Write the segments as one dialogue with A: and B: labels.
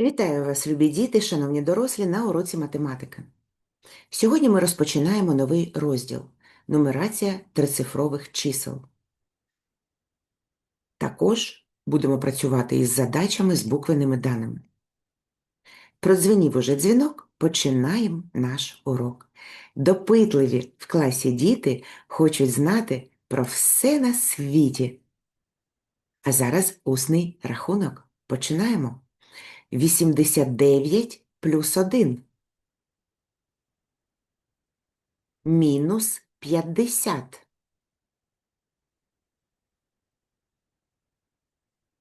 A: Вітаю вас, любі діти, шановні дорослі, на уроці математики. Сьогодні ми розпочинаємо новий розділ нумерація трицифрових чисел. Також будемо працювати із задачами з буквеними даними. Продзвенів уже дзвінок, починаємо наш урок. Допитливі в класі діти хочуть знати про все на світі. А зараз усний рахунок. Починаємо. 89 плюс 1. Мінус 50.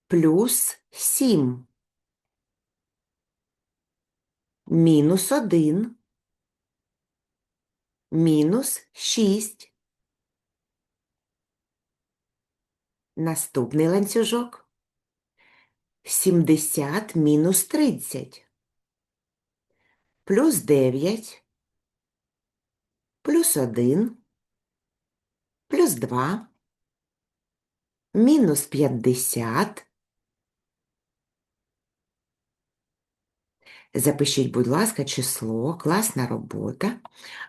A: Плюс 7. Мінус 1. Мінус 6. Наступний ланцюжок. 70 мінус 30. Плюс 9. Плюс 1. Плюс 2. Мінус 50. Запишіть, будь ласка, число, класна робота.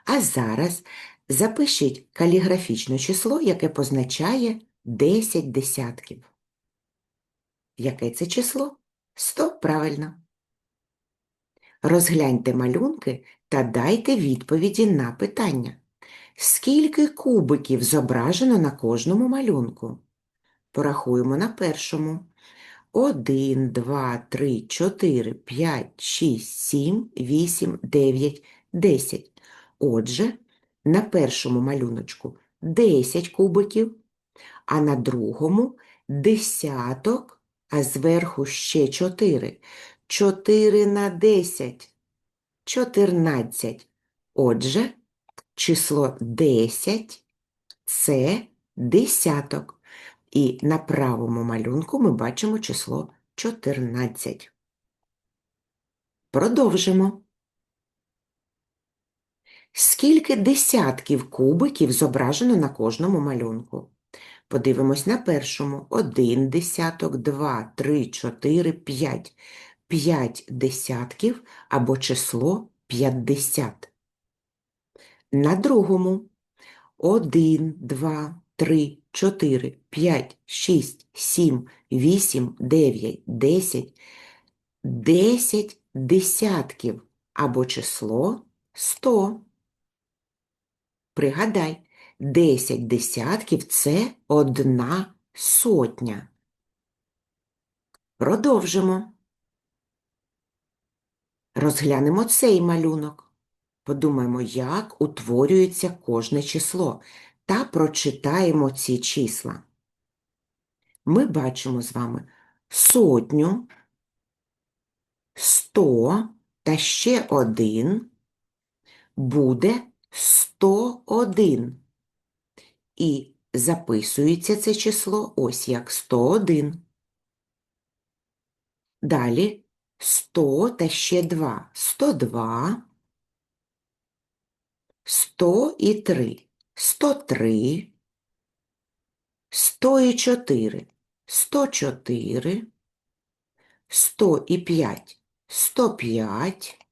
A: А зараз запишіть каліграфічне число, яке позначає 10 десятків. Яке це число? 100, правильно. Розгляньте малюнки та дайте відповіді на питання. Скільки кубиків зображено на кожному малюнку? Порахуємо на першому. 1, 2, 3, 4, 5, 6, 7, 8, 9, 10. Отже, на першому малюночку 10 кубиків, а на другому десяток, а зверху ще 4. 4 на 10 – 14. Отже, число 10 – це десяток. І на правому малюнку ми бачимо число 14. Продовжимо. Скільки десятків кубиків зображено на кожному малюнку? Подивимось на першому. Один десяток, два, три, чотири, п'ять. П'ять десятків або число 50. На другому. Один, два, три, чотири, п'ять, шість, сім, вісім, дев'ять, десять. Десять десятків або число 100. Пригадай, 10 десятків це одна сотня. Продовжимо. Розглянемо цей малюнок. Подумаємо, як утворюється кожне число, та прочитаємо ці числа. Ми бачимо з вами сотню, сто та ще один буде 101. І записується це число ось як 101. Далі 100 та ще 2. 102. 100 і 3. 103. 104. 104. 105. 105.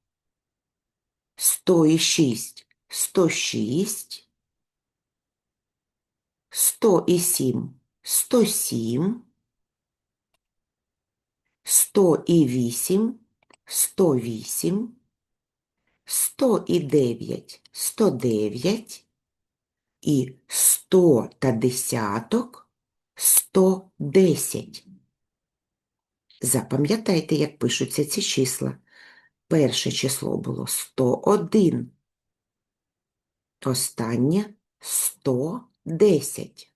A: 106. 106. 107, 107, 108, 108, 109, 109 і 100 та десяток 110. Запам'ятайте, як пишуться ці числа. Перше число було 101, останнє 110.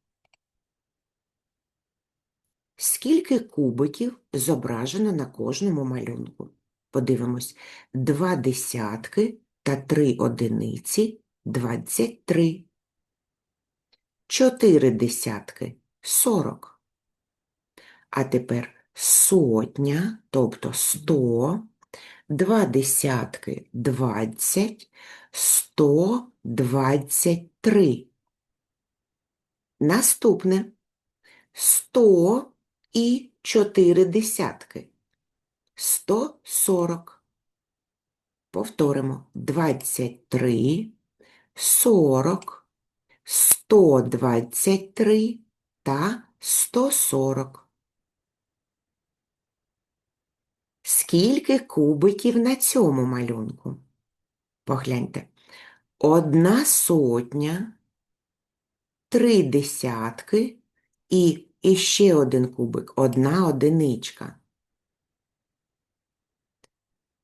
A: Скільки кубиків зображено на кожному малюнку? Подивимось. Два десятки та три одиниці – 23. Чотири десятки – 40. А тепер сотня, тобто 100, два десятки – 20, 123. Наступне. 100 і 4 десятки. 140. Повторимо. 23, 40, 123 та 140. Скільки кубиків на цьому малюнку? Погляньте. Одна сотня, три десятки і іще один кубик, одна одиничка.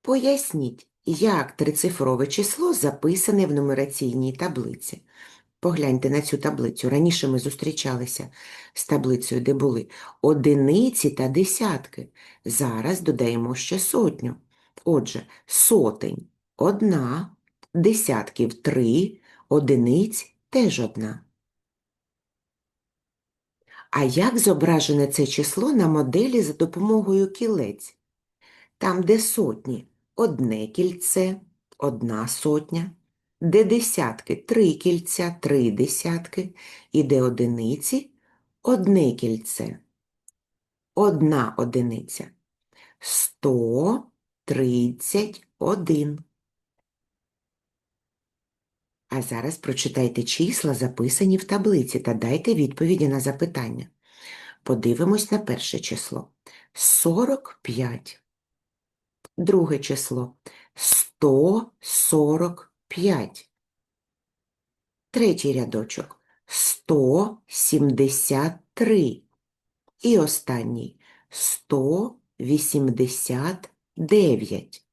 A: Поясніть, як трицифрове число записане в нумераційній таблиці. Погляньте на цю таблицю. Раніше ми зустрічалися з таблицею, де були одиниці та десятки. Зараз додаємо ще сотню. Отже, сотень – одна, десятків – три, одиниць – теж одна. А як зображене це число на моделі за допомогою кілець? Там, де сотні – одне кільце, одна сотня, де десятки – три кільця, три десятки, і де одиниці – одне кільце, одна одиниця. Сто тридцять один. А зараз прочитайте числа, записані в таблиці, та дайте відповіді на запитання. Подивимось на перше число. 45. Друге число 145. Третій рядочок 173. І останній 189.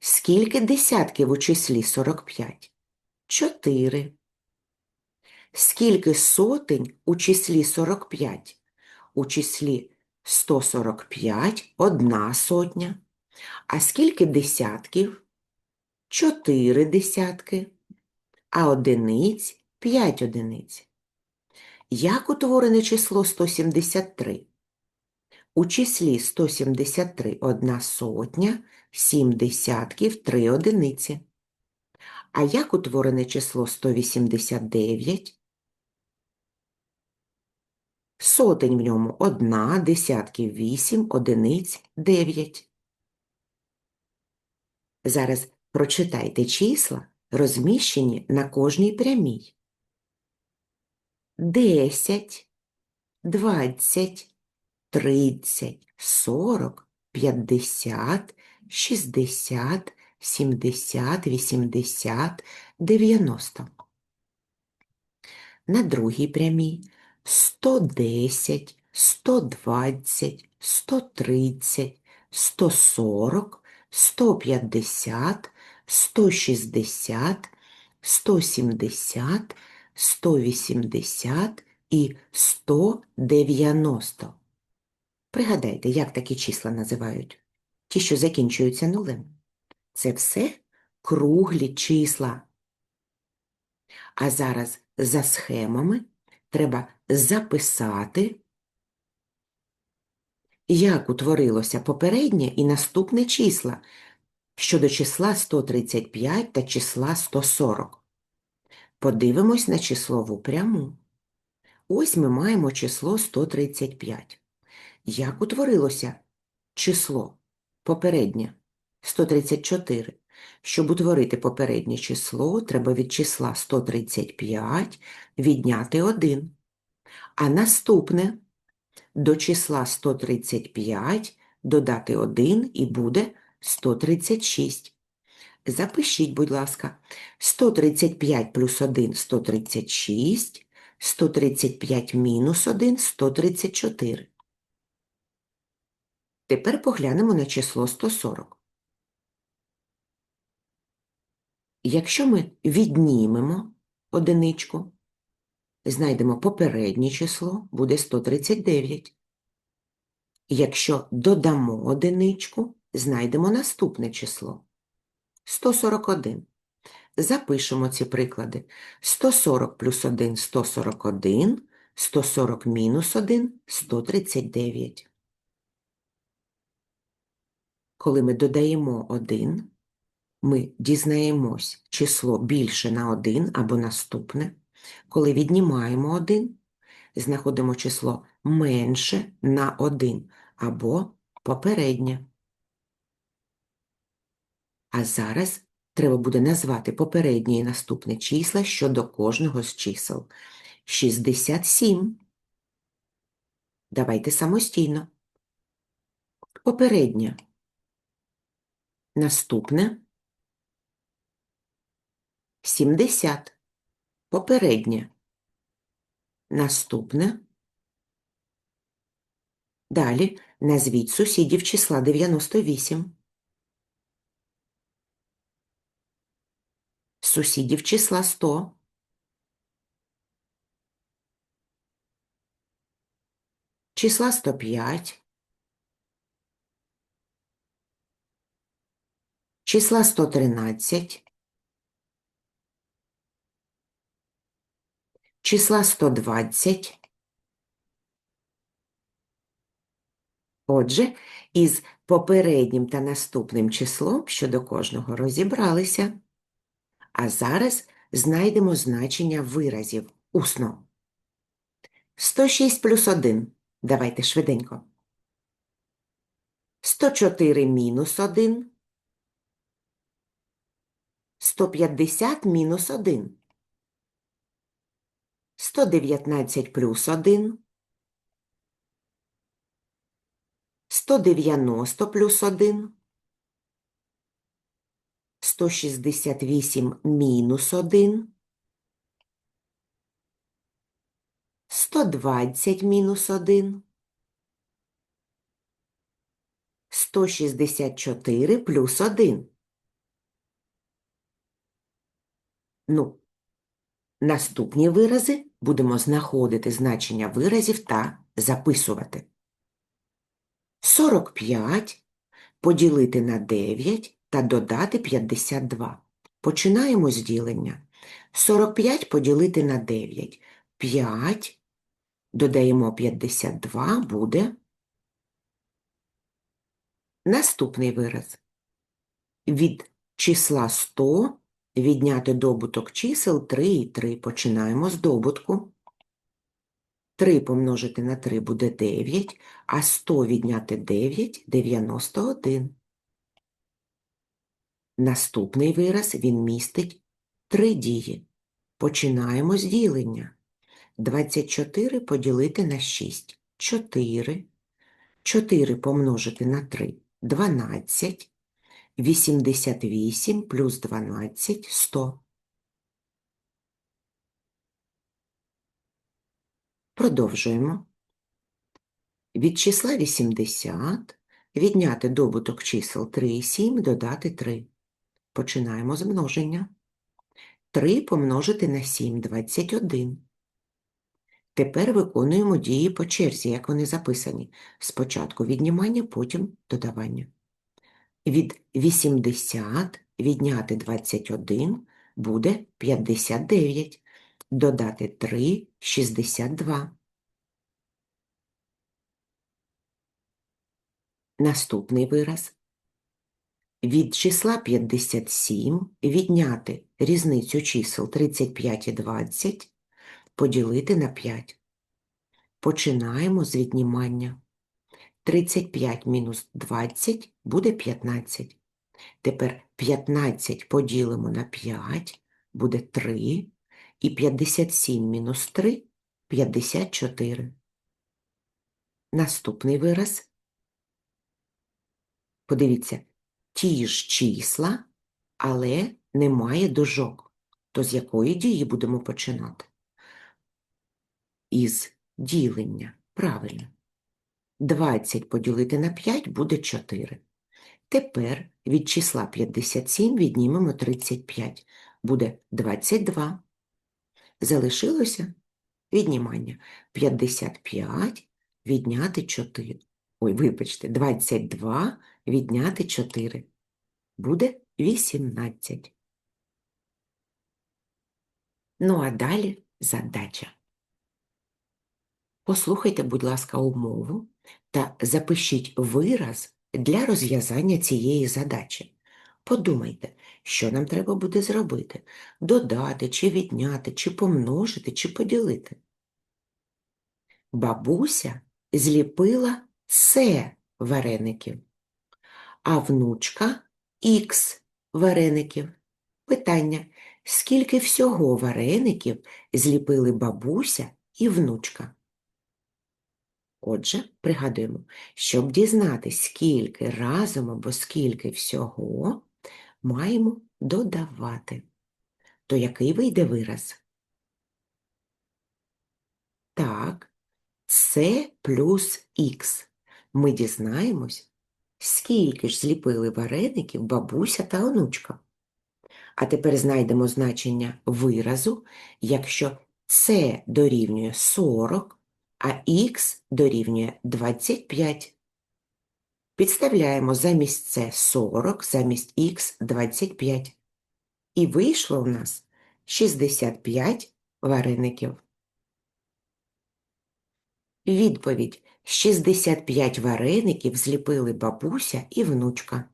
A: Скільки десятків у числі 45? 4. Скільки сотень у числі 45? У числі 145 – одна сотня. А скільки десятків? Чотири десятки, а одиниць п'ять одиниць. Як утворене число 173? У числі 173 одна сотня, сім десятків, три одиниці. А як утворене число 189? Сотень в ньому одна, десятків вісім, одиниць дев'ять. Зараз прочитайте числа, розміщені на кожній прямій. Десять, двадцять, тридцять, сорок, п'ятдесят, шістдесят, сімдесят, вісімдесят, дев'яносто. На другій прямій сто десять, сто двадцять, сто тридцять, сто сорок, 150, 160, 170, 180 і 190. Пригадайте, як такі числа називають? Ті, що закінчуються нулем. Це все круглі числа. А зараз за схемами треба записати як утворилося попереднє і наступне числа щодо числа 135 та числа 140. Подивимось на числову пряму. Ось ми маємо число 135. Як утворилося число попереднє 134? Щоб утворити попереднє число, треба від числа 135 відняти 1. А наступне до числа 135 додати 1 і буде 136. Запишіть, будь ласка, 135 плюс 1 – 136, 135 мінус 1 – 134. Тепер поглянемо на число 140. Якщо ми віднімемо одиничку, знайдемо попереднє число, буде 139. Якщо додамо одиничку, знайдемо наступне число 141. Запишемо ці приклади. 140 плюс 1 – 141, 140 мінус 1 – 139. Коли ми додаємо 1, ми дізнаємось число більше на 1 або наступне. Коли віднімаємо 1, знаходимо число менше на 1 або попереднє. А зараз треба буде назвати попереднє і наступне числа щодо кожного з чисел. 67. Давайте самостійно. Попереднє. Наступне. 70. Попереднє. Наступне. Далі назвіть сусідів числа 98. Сусідів числа 100. Числа 105. Числа 113. Числа 120. Отже, із попереднім та наступним числом щодо кожного розібралися. А зараз знайдемо значення виразів усно. 106 плюс 1. Давайте швиденько. 104 мінус 1. 150 мінус 1. 119 плюс 1. 190 плюс 1. 168 мінус 1. 120 мінус 1. 164 плюс 1. Ну, наступні вирази будемо знаходити значення виразів та записувати. 45 поділити на 9 та додати 52. Починаємо з ділення. 45 поділити на 9. 5. Додаємо 52 буде. Наступний вираз. Від числа 100 відняти добуток чисел 3 і 3. Починаємо з добутку. 3 помножити на 3 буде 9, а 100 відняти 9 – 91. Наступний вираз він містить три дії. Починаємо з ділення. 24 поділити на 6 – 4. 4 помножити на 3 – 12. 88 плюс 12 – 100. Продовжуємо. Від числа 80 відняти добуток чисел 3 і 7, додати 3. Починаємо з множення. 3 помножити на 7 – 21. Тепер виконуємо дії по черзі, як вони записані. Спочатку віднімання, потім додавання. Від 80 відняти 21 буде 59. Додати 3 – 62. Наступний вираз. Від числа 57 відняти різницю чисел 35 і 20 поділити на 5. Починаємо з віднімання. 35 мінус 20 буде 15. Тепер 15 поділимо на 5 буде 3. І 57 мінус 3 – 54. Наступний вираз. Подивіться, ті ж числа, але немає дужок. То з якої дії будемо починати? Із ділення. Правильно. 20 поділити на 5 буде 4. Тепер від числа 57 віднімемо 35. Буде 22. Залишилося віднімання. 55 відняти 4. Ой, вибачте, 22 відняти 4. Буде 18. Ну, а далі задача. Послухайте, будь ласка, умову та запишіть вираз для розв'язання цієї задачі. Подумайте, що нам треба буде зробити? Додати, чи відняти, чи помножити, чи поділити. Бабуся зліпила С вареників, а внучка Х вареників. Питання. Скільки всього вареників зліпили бабуся і внучка? Отже, пригадуємо, щоб дізнатись, скільки разом або скільки всього, маємо додавати. То який вийде вираз? Так, С плюс Х. Ми дізнаємось, скільки ж зліпили вареників бабуся та онучка. А тепер знайдемо значення виразу, якщо С дорівнює 40, а Х дорівнює 25. Підставляємо замість С 40, замість Х 25. І вийшло у нас 65 вареників. Відповідь 65 вареників зліпили бабуся і внучка.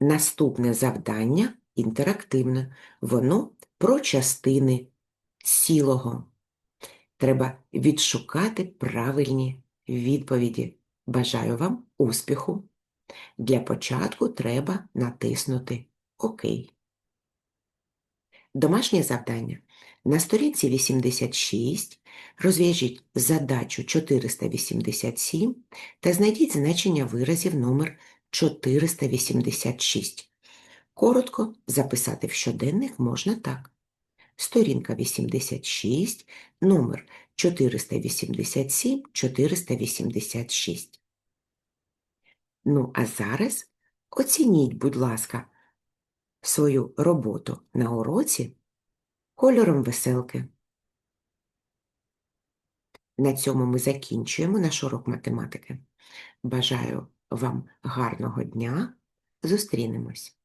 A: Наступне завдання інтерактивне. Воно про частини цілого. Треба відшукати правильні відповіді. Бажаю вам успіху! Для початку треба натиснути ОК. Домашнє завдання. На сторінці 86 розв'яжіть задачу 487 та знайдіть значення виразів номер 486. Коротко записати в щоденник можна так. Сторінка 86, номер 487, 486. Ну, а зараз оцініть, будь ласка, свою роботу на уроці кольором веселки. На цьому ми закінчуємо наш урок математики. Бажаю вам гарного дня. Зустрінемось!